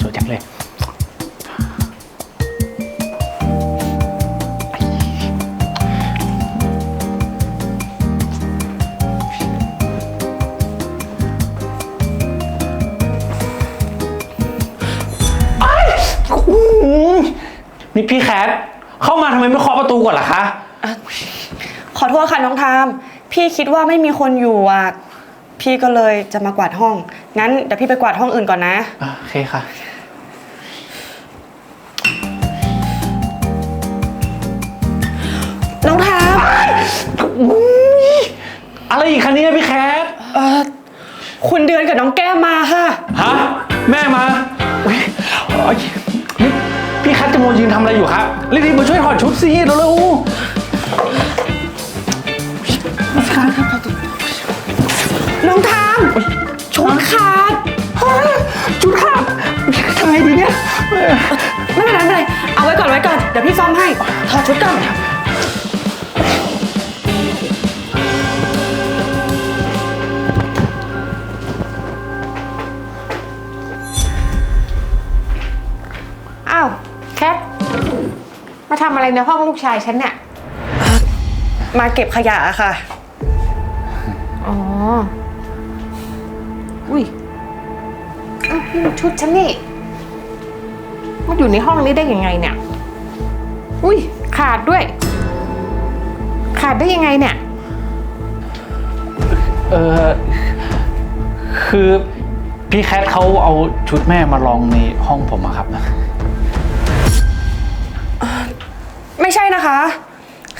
สวยจังเลยนี่พี่แคทเข้ามาทำไมไม่เคาะประตูก่อนล่ะคะ ขอโทษค่ะน้องทาม พี่คิดว่าไม่มีคนอยู่อะ พี่ก็เลยจะมากวาดห้อง งั้นเดี๋ยวพี่ไปกวาดห้องอื่นก่อนนะ อะโอเคค่ะ น้องทามอุ๊ยอะไรอีกคะเนี่ยพี่แคทเอ่อคุณเดือนกับน้องแก้มมาค่ะ ฮะ แม่มาอุ๊ยโอ๊ยนี่พี่แคทจะโมวยืนทำอะไรอยู่ครับรีบๆมาช่วยถอดชุดสิเร็วน้ งทามชุดขาดๆฮะชุดขาดทำไงดีเนี่ยไม่เป็นไรไม่เป็นไรเอาไว้ก่อนไว้ก่อนเดี๋ยวพี่ซ่อมให้ถอดชุดก่อนอ้าวแคทมาทำอะไรในห้องลูกชายฉันเนี่ยมาเก็บขยะอะค่ะ อ๋อ อ้าวนี่มันชุดฉันนี่มันอยู่ในห้องนี้ได้ยังไงเนี่ย อุ้ยขาดด้วย ขาดได้ยังไงเนี่ย เออคือพี่แคทเขาเอาชุดแม่มาลองในห้องผมอะครับ ไม่ใช่นะคะ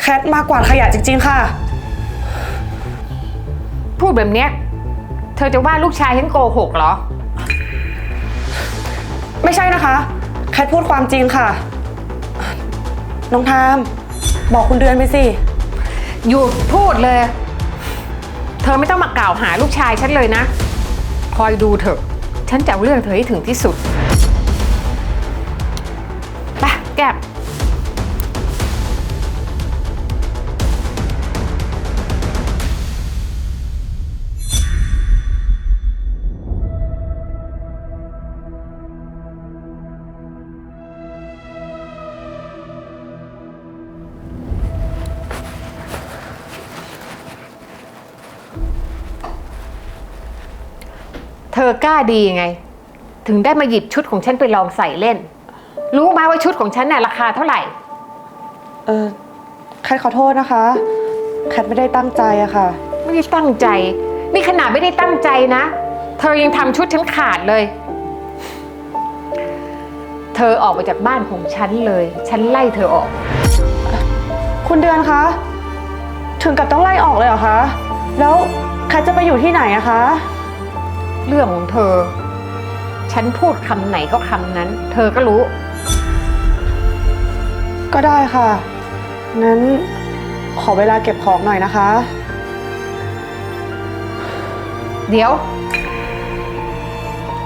แคทมากวาดขยะจริง ๆ ค่ะ พูดแบบเนี้ย เธอจะว่าลูกชายฉันโกหกเหรอ ไม่ใช่นะคะ แคทพูดความจริงค่ะ น้องทาม บอกคุณเดือนไปสิ หยุดพูดเลย เธอไม่ต้องมากล่าวหาลูกชายฉันเลยนะ คอยดูเถอะ ฉันจะเอาเรื่องเธอให้ถึงที่สุด ไปแก็บ ธอกล้าดียังไง ถึงได้มาหยิบชุดของฉันไปลองใส่เล่น รู้ไหมว่าชุดของฉันน่ะราคาเท่าไหร่ เออแคทขอโทษนะคะ แคทไม่ได้ตั้งใจอะค่ะ ไม่ได้ตั้งใจ นี่ขนาดไม่ได้ตั้งใจนะ เธอยังทำชุดฉันขาดเลย เธอออกไปจากบ้านของฉันเลย ฉันไล่เธอออก คุณเดือนคะ ถึงกับต้องไล่ออกเลยเหรอคะ แล้วแคทจะไปอยู่ที่ไหนอะคะ เรื่องของเธอ ฉันพูดคำไหนก็คำนั้น เธอก็รู้ ก็ได้ค่ะ งั้นขอเวลาเก็บของหน่อยนะคะ เดี๋ยว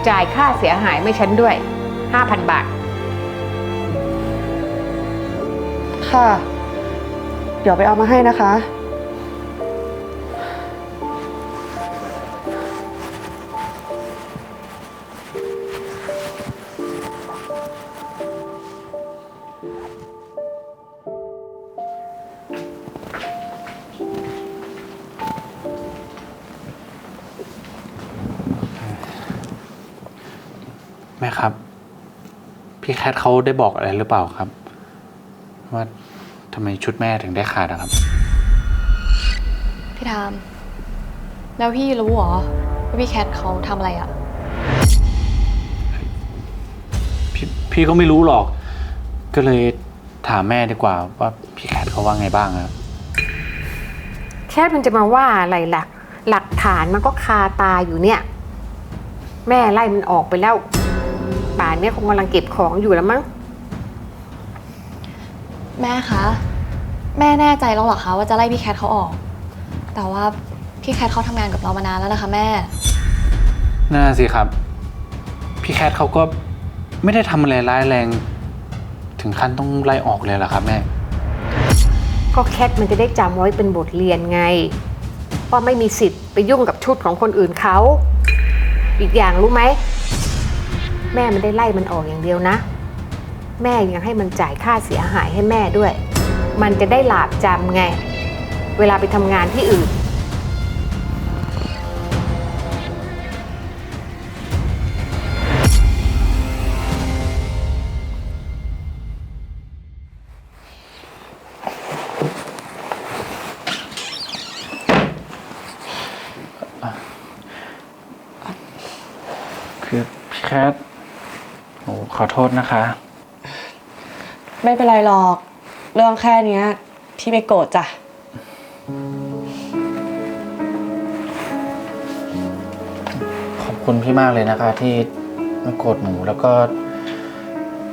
จ่ายค่าเสียหายไม่ฉันด้วย 5,000 บาท ค่ะ เดี๋ยวไปเอามาให้นะคะ แม่ครับ พี่แคทเขาได้บอกอะไรหรือเปล่าครับ ว่าทำไมชุดแม่ถึงได้ขาดอะครับ พี่ทาม แล้วพี่รู้เหรอว่าพี่แคทเขาทำอะไรอะพี่พี่ก็ไม่รู้หรอก ก็เลยถามแม่ดีกว่า ว่าพี่แคทเขาว่าไงบ้างครับ แค่มันจะมาว่าอะไรล่ะ หลักฐานมันก็คาตาอยู่เนี่ย แม่ไล่มันออกไปแล้ว ป่านเนี้ยคงกำลังเก็บของอยู่แล้วมั้ง แม่คะ แม่แน่ใจแล้วเหรอคะว่าจะไล่พี่แคทเขาออก แต่ว่าพี่แคทเขาทำงานกับเรามานานแล้วนะคะ แม่ น่าสิครับ พี่แคทเขาก็ไม่ได้ทำอะไรร้ายแรง ถึงขั้นต้องไล่ออกเลยเหรอครับแม่ ก็แคทมันจะได้จำไว้เป็นบทเรียนไง ว่าไม่มีสิทธิ์ไปยุ่งกับชุดของคนอื่นเขา อีกอย่างรู้ไหม แม่ไม่ได้ไล่มันออกอย่างเดียวนะ แม่ยังให้มันจ่ายค่าเสียหายให้แม่ด้วย มันจะได้หลาบจำไง เวลาไปทำงานที่อื่น ขอโทษนะคะ ไม่เป็นไรหรอก เรื่องแค่เนี้ยพี่ไม่โกรธจ้ะ ขอบคุณพี่มากเลยนะคะ ที่ไม่โกรธหนูแล้วก็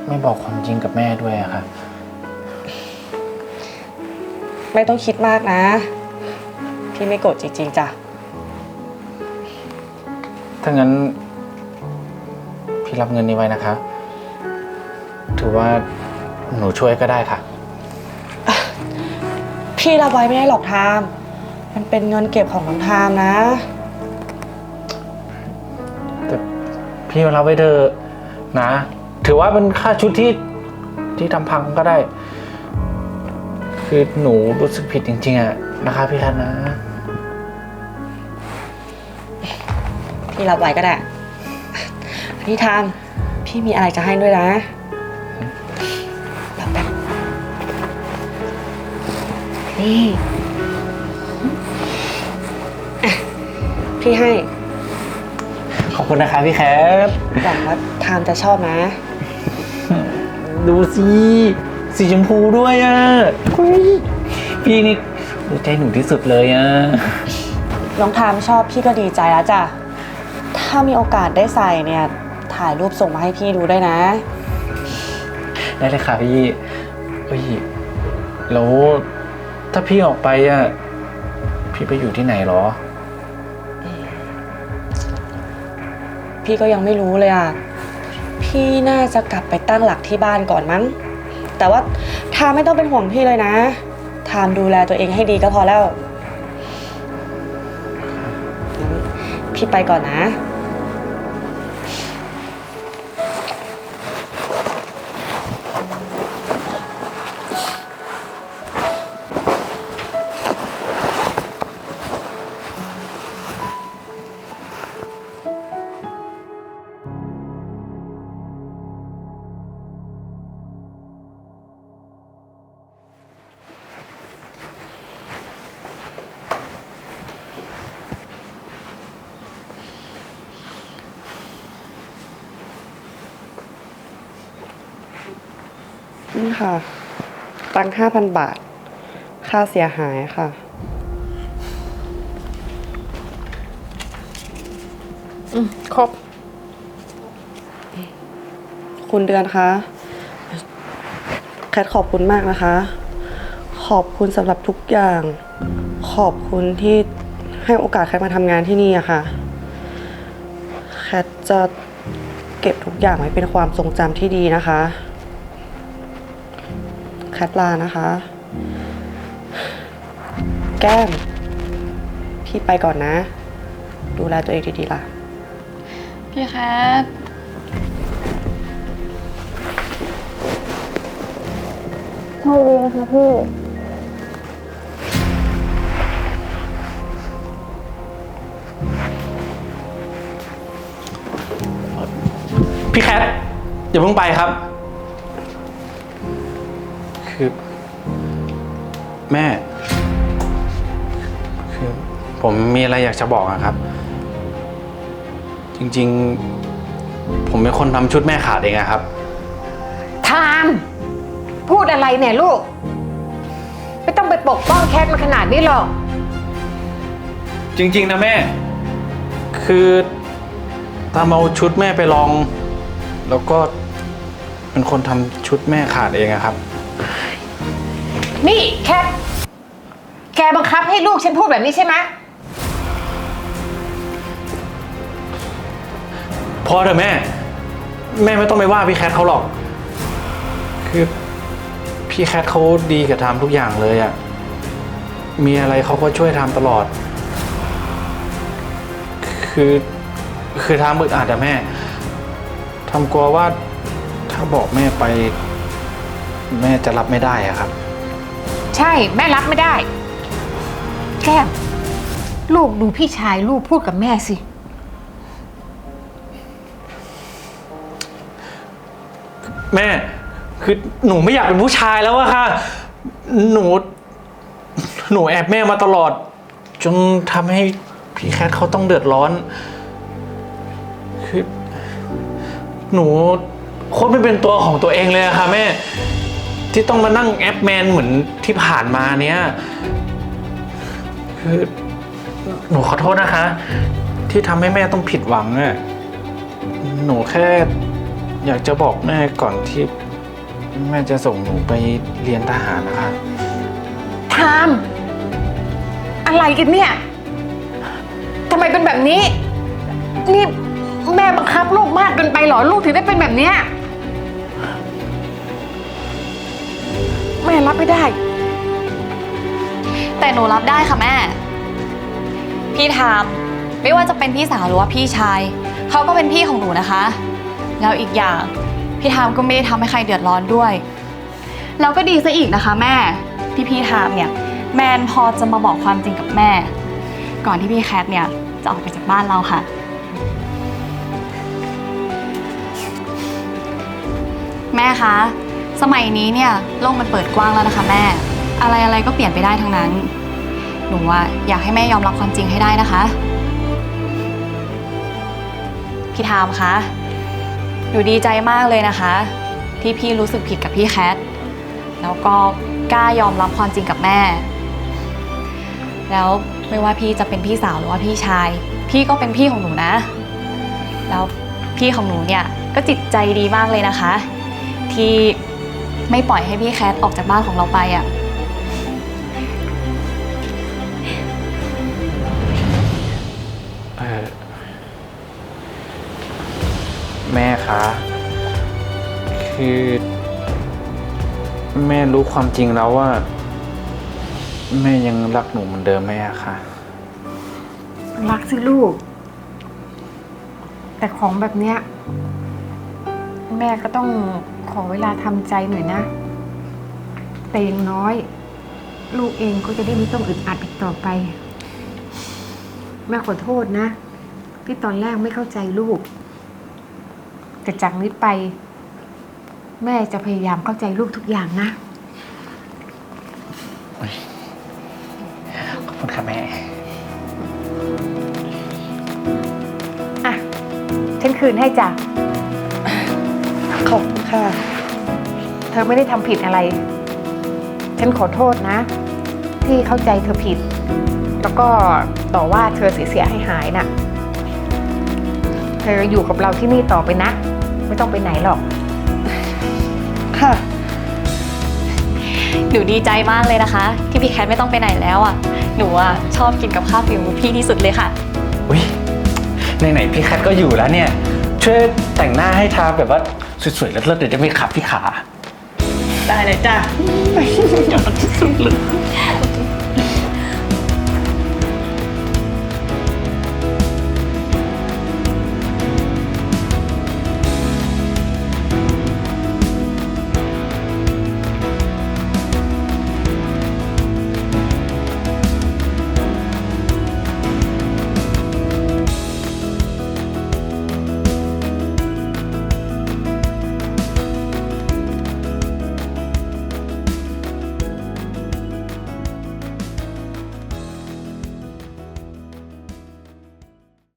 ไม่บอกความจริงกับแม่ด้วยอะค่ะ ไม่ต้องคิดมากนะ พี่ไม่โกรธจริงๆจ้ะ ถ้างั้น พี่รับเงินนี้ไว้นะคะ ถือว่าหนูช่วยก็ได้ค่ะ พี่รับไว้ไม่ได้หรอกทาม มันเป็นเงินเก็บของน้องทามนะ แต่พี่รับไว้เถอะนะ ถือว่าเป็นค่าชุดที่ที่ทำพังก็ได้ คือหนูรู้สึกผิดจริงๆอะนะคะพี่คันนะ พี่รับไว้ก็ได้ พี่ทาม พี่มีอะไรจะให้ด้วยนะ นี่อะพี่ให้ขอบคุณนะคะพี่แคทหวังว่าทามจะชอบนะ ดูสิสีชมพูด้วยอะอุ๊ยพี่นี่รู้ใจหนูที่สุดเลยอะน้องทามชอบพี่ก็ดีใจแล้วจ้ะ ถ้ามีโอกาสได้ใส่เนี่ย ถ่ายรูปส่งมาให้พี่ดูได้นะ ได้เลยค่ะพี่เฮ้ยแล้ว ถ้าพี่ออกไปอะพี่ไปอยู่ที่ไหนเหรอ พี่ก็ยังไม่รู้เลยอะ พี่น่าจะกลับไปตั้งหลักที่บ้านก่อนมั้ง แต่ว่าทามไม่ต้องเป็นห่วงพี่เลยนะ ทามดูแลตัวเองให้ดีก็พอแล้วงั้นพี่ไปก่อนนะ นี่ค่ะ ตังห้าพันบาท ค่าเสียหายค่ะ อืมครบ คุณเดือนคะแคทขอบคุณมากนะคะ ขอบคุณสำหรับทุกอย่าง ขอบคุณที่ให้โอกาสแคทมาทำงานที่นี่อะค่ะ แคทจะเก็บทุกอย่างไว้เป็นความทรงจำที่ดีนะคะ แคทลานะคะ แก้ม พี่ไปก่อนนะ ดูแลตัวเองดีๆล่ะ พี่แคทโชคดีนะคะพี่ พี่แคทอย่าเพิ่งไปครับ แม่ คือผมมีอะไรอยากจะบอกอะครับ จริงๆ ผมเป็นคนทำชุดแม่ขาดเองอะครับ ทามพูดอะไรเนี่ยลูก ไม่ต้องไปปกป้องแคทมันขนาดนี้หรอก จริง ๆ นะแม่ คือตามเอาชุดแม่ไปลอง แล้วก็เป็นคนทำชุดแม่ขาดเองอะครับ นี่แคทแกบังคับให้ลูกฉันพูดแบบนี้ใช่ไหมพอเถอะแม่ แม่ไม่ต้องไปว่าพี่แคทเขาหรอก คือพี่แคทเขาดีกับทำทุกอย่างเลยอะมีอะไรเขาก็ช่วยทำตลอด คือคือทำอึดอัดอะแม่ทำกลัวว่าถ้าบอกแม่ไป แม่จะรับไม่ได้อะครับ ใช่แม่รับไม่ได้ แก้มลูกดูพี่ชายลูกพูดกับแม่สิ แม่ คือหนูไม่อยากเป็นผู้ชายแล้วอะค่ะ หนู หนูแอบแม่มาตลอด จนทำให้พี่แคทเขาต้องเดือดร้อน คือ หนูโคตรไม่เป็นตัวของตัวเองเลยอะค่ะแม่ ที่ต้องมานั่งแอปแมนเหมือนที่ผ่านมาเนี้ยคือหนูขอโทษนะคะ ที่ทำให้แม่ต้องผิดหวังอะหนูแค่อยากจะบอกแม่ก่อนที่ แม่จะส่งหนูไปเรียนทหารนะคะ ทามอะไรกันเนี่ยทำไมเป็นแบบนี้ นี่แม่บังคับลูกมากเกินไปเหรอลูกถึงได้เป็นแบบเนี้ย แม่รับไม่ได้ แต่หนูรับได้ค่ะแม่ พี่ทามไม่ว่าจะเป็นพี่สาวหรือว่าพี่ชาย เขาก็เป็นพี่ของหนูนะคะ แล้วอีกอย่างพี่ทามก็ไม่ได้ทำให้ใครเดือดร้อนด้วย แล้วก็ดีซะอีกนะคะ แม่ที่พี่ทามเนี่ย แมนพอจะมาบอกความจริงกับแม่ ก่อนที่พี่แคทเนี่ยจะออกไปจากบ้านเราค่ะ แม่คะ สมัยนี้เนี่ยโลกมันเปิดกว้างแล้วนะคะแม่ อะไรอะไรก็เปลี่ยนไปได้ทั้งนั้น หนูว่าอยากให้แม่ยอมรับความจริงให้ได้นะคะพี่ทามคะหนูดีใจมากเลยนะคะ ที่พี่รู้สึกผิดกับพี่แคทแล้วก็กล้ายอมรับความจริงกับแม่ แล้วไม่ว่าพี่จะเป็นพี่สาวหรือว่าพี่ชาย พี่ก็เป็นพี่ของหนูนะ แล้วพี่ของหนูเนี่ยก็จิตใจดีมากเลยนะคะ ที่ ไม่ปล่อยให้พี่แคทออกจากบ้านของเราไปอะ เออแม่คะ คือ แม่รู้ความจริงแล้วว่า แม่ยังรักหนูเหมือนเดิมไหมอะคะรักสิลูก แต่ของแบบเนี้ย แม่ก็ต้องขอเวลาทำใจหน่อยนะ แต่อย่างน้อย ลูกเองก็จะได้ไม่ต้องอึดอัดอีกต่อไป แม่ขอโทษนะ ที่ตอนแรกไม่เข้าใจลูก แต่จากนี้ไป แม่จะพยายามเข้าใจลูกทุกอย่างนะ ขอบคุณค่ะแม่ อะฉันคืนให้จ้ะ ขอบคุณค่ะ เธอไม่ได้ทำผิดอะไร ฉันขอโทษนะ ที่เข้าใจเธอผิด แล้วก็ต่อว่าเธอเสียหายหายๆน่ะ เธออยู่กับเราที่นี่ต่อไปนะ ไม่ต้องไปไหนหรอก ค่ะ หนูดีใจมากเลยนะคะ ที่พี่แคทไม่ต้องไปไหนแล้วอะ หนูอะชอบกินกับข้าวฝีมือพี่ที่สุดเลยค่ะ อุ้ยไหนๆพี่แคทก็อยู่แล้วเนี่ย ช่วยแต่งหน้าให้ทาแบบว่า สวยๆเลิศๆเดี๋ยวจะไปขับที่ขา ได้เลยจ้ะยอดที่สุดเลย